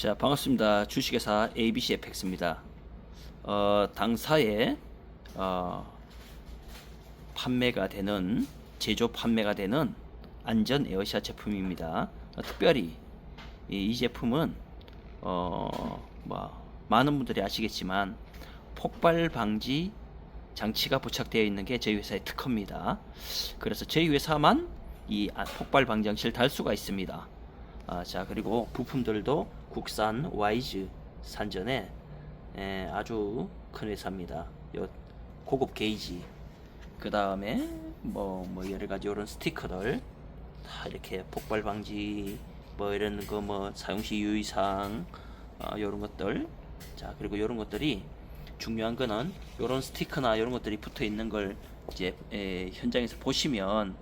자 반갑습니다. 주식회사 ABC FX입니다. 어, 당사에 어, 판매가 되는 제조 판매가 되는 안전 에어샷 제품입니다. 어, 특별히 이, 이 제품은 어, 뭐 많은 분들이 아시겠지만 폭발 방지 장치가 부착되어 있는 게 저희 회사의 특허입니다. 그래서 저희 회사만 이 아- 폭발 방지 장치를 달 수가 있습니다. 아, 자 그리고 부품들도 국산 와이즈 산전에 에, 아주 큰 회사입니다. 요 고급 게이지 그 다음에 뭐, 뭐 여러 가지 이런 스티커들 다 이렇게 폭발 방지 뭐 이런 거 뭐 사용 시 유의사항 아, 이런 것들 자 그리고 이런 것들이 중요한 거는 이런 스티커나 이런 것들이 붙어 있는 걸 이제 에, 현장에서 보시면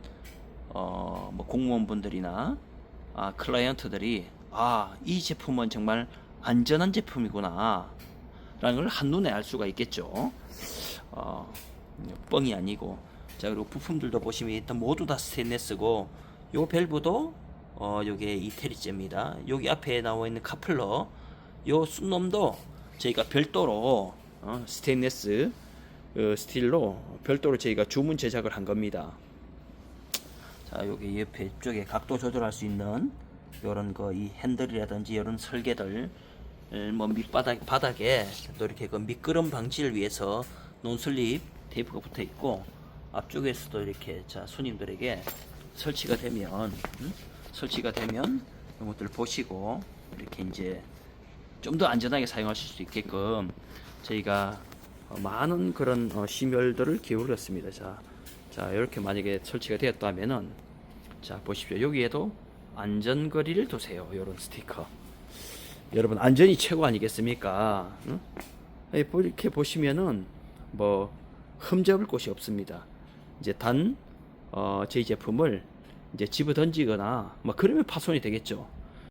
어, 뭐 공무원분들이나 아, 클라이언트들이 아, 이 제품은 정말 안전한 제품이구나 라는 걸 한눈에 알 수가 있겠죠. 어, 뻥이 아니고 자 그리고 부품들도 보시면 일단 모두 다 스테인레스고 요 밸브도 어 요게 이태리제입니다. 여기 앞에 나와 있는 카플러 요 순놈도 저희가 별도로 어, 스테인레스 어, 스틸로 별도로 저희가 주문 제작을 한 겁니다. 자 여기 옆에 쪽에 각도 조절할 수 있는 요런 거 이 핸들이라든지 이런 설계들 을뭐 밑바닥 바닥에 또 이렇게 그 미끄럼 방지를 위해서 논슬립 테이프가 붙어 있고 앞쪽에서도 이렇게 자 손님들에게 설치가 되면 음? 설치가 되면 이것들 보시고 이렇게 이제 좀 더 안전하게 사용하실 수 있게끔 저희가 어, 많은 그런 어, 심혈들을 기울였습니다. 자, 자 이렇게 만약에 설치가 되었다면은 자 보십시오 여기에도 안전거리를 두세요. 이런 스티커. 여러분 안전이 최고 아니겠습니까? 응? 예, 보- 이렇게 보시면은 뭐 흠잡을 곳이 없습니다. 이제 단 어, 제품을 이제 집어 던지거나 뭐 그러면 파손이 되겠죠.